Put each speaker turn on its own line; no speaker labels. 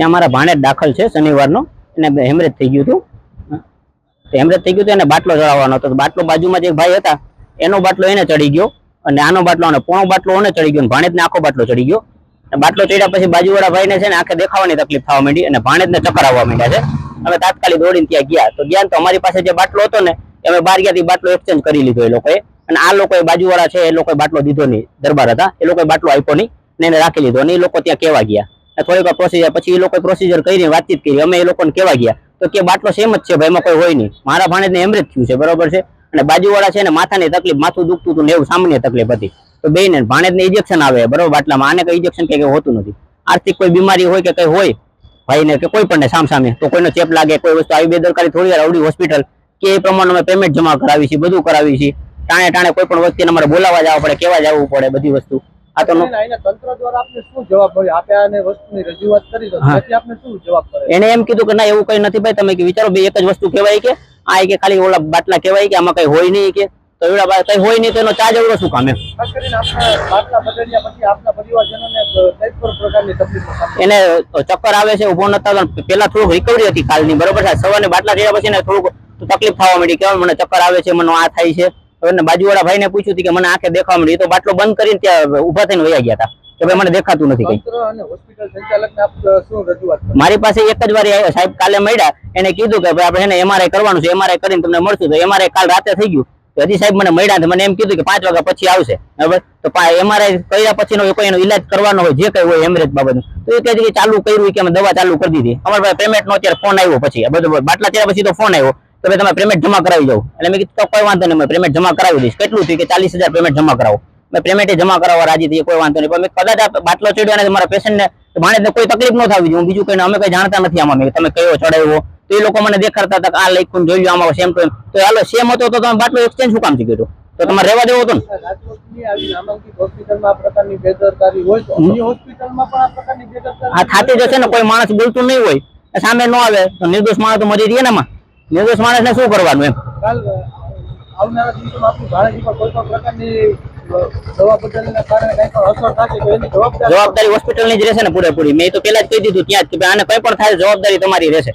ત્યાં મારા ભાણે દાખલ છે શનિવારનો. એને હેમરેજ થઈ ગયું હતું. હેમરેજ થઈ ગયું હતું, એને બાટલો ચડાવવાનો હતો. બાટલો બાજુમાં જે ભાઈ હતા. એનો બાટલો એને ચડી ગયો. અને આનો બાટલો, અને પોણો બાટલો એને ચડી ગયો. ભાણેજને આખો બાટલો ચડી ગયો. બાટલો ચડ્યા પછી બાજુવાળા ભાઈને છે ને આખે દેખાવાની તકલીફ થવા માંડી અને ભાણેજને ચક્કર આવવા માંડ્યા છે. અમે તાત્કાલિક દોડીને ત્યાં ગયા. તો ગયા તો અમારી પાસે જે બાટલો હતો ને અમે બાર ગયા બાટલો એક્સચેન્જ કરી લીધો એ લોકોએ. અને આ લોકોએ બાજુવાળા છે એ લોકોએ બાટલો દીધો નહીં. દરબાર હતા. એ લોકોએ બાટલો આપ્યો નહીં. ને એને રાખી લીધો અને એ લોકો ત્યાં કેવા ગયા. થોડીક પ્રોસીજર પછી એ લોકો પ્રોસીજર કરીને વાતચીત કરી. અમે એ લોકોને કેવા ગયા. તો કે બાટલો સેમ જ છે, ભાઈ, એમાં કોઈ હોય નહીં. મારા ભાણેજને જ થયું છે, બરોબર છે? અને બાજુવાળા છે ને, માથાની તકલીફ, માથું દુખતું હતું ને એવું સામાન્ય તકલીફ હતી. તો બે ને ભાણેજને ઇન્જેક્શન આવે, બરોબર? બાટલામાં આને કઈ ઇન્જેક્શન કે હોતું નથી. આર્થિક કોઈ બીમારી હોય કે કઈ હોય, ભાઈને કે કોઈ પણ સામ સામે તો કોઈનો ચેપ લાગે, કોઈ વસ્તુ આવી બેદરકારી થોડી વાર આવડી હોસ્પિટલ, કે એ પ્રમાણે અમે પેમેન્ટ જમા કરાવી છે બધું કરાવી છે ટાણે ટાણે કોઈ પણ વ્યક્તિને અમારે બોલાવવા જવા પડે કેવા જવું પડે બધી વસ્તુ. આ તો
એને તંત્ર દ્વારા આપને શું જવાબ મળ્યો? આપે આને વસ્તુની રજૂઆત કરી તો
હા.
આપને શું જવાબ મળે?
એને એમ કીધું કે ના એવું કઈ નથી ભાઈ તમે કે વિચારો બે એક જ વસ્તુ કહેવાય કે આ કે ખાલી ઓલા બાટલા કહેવાય કે આમાં કઈ હોય નહીં કે તો એવડા બા- કઈ હોય નહીં તો એનો ચાર્જ એવડો શું કામ
ખાસ કરીને આપના બાટલા બદલ્યા પછી આપના પરિવારજનોને કઈ પણ પ્રકારની તકલીફનો
એને ચક્કર આવે છે ઊભો નતા થતો. પેલા થોડુંક રિકવરી હતી કાલની બરોબર છે? સવારે બાટલા ચડ્યા પછી ને થોડુંક તકલીફ થવા માંડી કેવા મને ચક્કર આવે છે મને આ થાય છે. હવે ને બાજુવાળા ભાઈને પૂછ્યું હતું કે મને આંખે દેખાવા મળ્યું. તો બાટલો બંધ કરીને ત્યાં ઊભા થઈને વયા ગયા હતા. કે ભાઈ મને દેખાતું નથી કઈ. મારી પાસે એક જ વાર સાહેબ કાલે મળ્યા. એને કીધું કે ભાઈ આપણે એને એમઆરઆઈ કરવાનું છે. એમઆરઆઈ કરીને તમને મળશું. તો એમઆરઆઈ કાલ રાતે થઈ ગયું. તો હજી સાહેબ મને મળ્યા મને એમ કીધું કે પાંચ વાગ્યા પછી આવશે. બરાબર તો એમઆરઆઈ કર્યા પછીનો કોઈ એનો ઈલાજ કરવાનો હોય જે કઈ હોય એમરેજ બાબત તો એ કહે છે કે ચાલુ કર્યું કે અમે દવા ચાલુ કરી દીધી. અમારા પાસે પેમેન્ટ નો અત્યારે ફોન આવ્યો પછી. બધું બાટલા ચડ્યા પછી તો ફોન આવ્યો. તો ભાઈ તમે પેમેન્ટ જમા કરાવી જાવ એટલે મેં કીધું કોઈ વાંધો નહીં મેં પેમેન્ટ જમા કરાવી દઈશ. કેટલું થયું કે ચાલીસ હજાર પેમેન્ટ જમા કરાવો. મેં પેમેન્ટ જમા કરાવવા રાજી થઈ કોઈ વાંધો નહીં. પણ મેં કદાચ બાટલો ચડ્યો અને મારા પેશન્ટને માણસને કોઈ તકલીફ ન થવી જોઈએ. હું બીજું કઈ અમે કઈ જાણતા નથી આમાં. મેં તમે કયો ચડાવ્યો? તો એ લોકો મને દેખાડતા હતા કે આ લખ્યું જોઈ લો આમાં સેમ ટુ તો હાલો સેમ હતો તો તમે બાટલો એક્સચેન્જ શું કામ થઈ ગયો તો તમારે રહેવા દેવો હતો ને?
આ
થાતી જશે ને કોઈ માણસ બોલતું નહીં હોય. સામે ન આવે તો નિર્દોષ માણસ તો મરી રહીએ ને એમાં નિર્દોષ માણસને શું કરવાનું એમ?
આવનારા દિવસોમાં આપણી ભાણેજી પર કોઈ પણ પ્રકારની જવાબદારી
હોસ્પિટલ હોસ્પિટલની જ રહેશે ને પૂરેપૂરી. મેં તો પેલા જ કહી દીધું ત્યાં જ કે આને કઈ પણ થાય જવાબદારી તમારી રહેશે.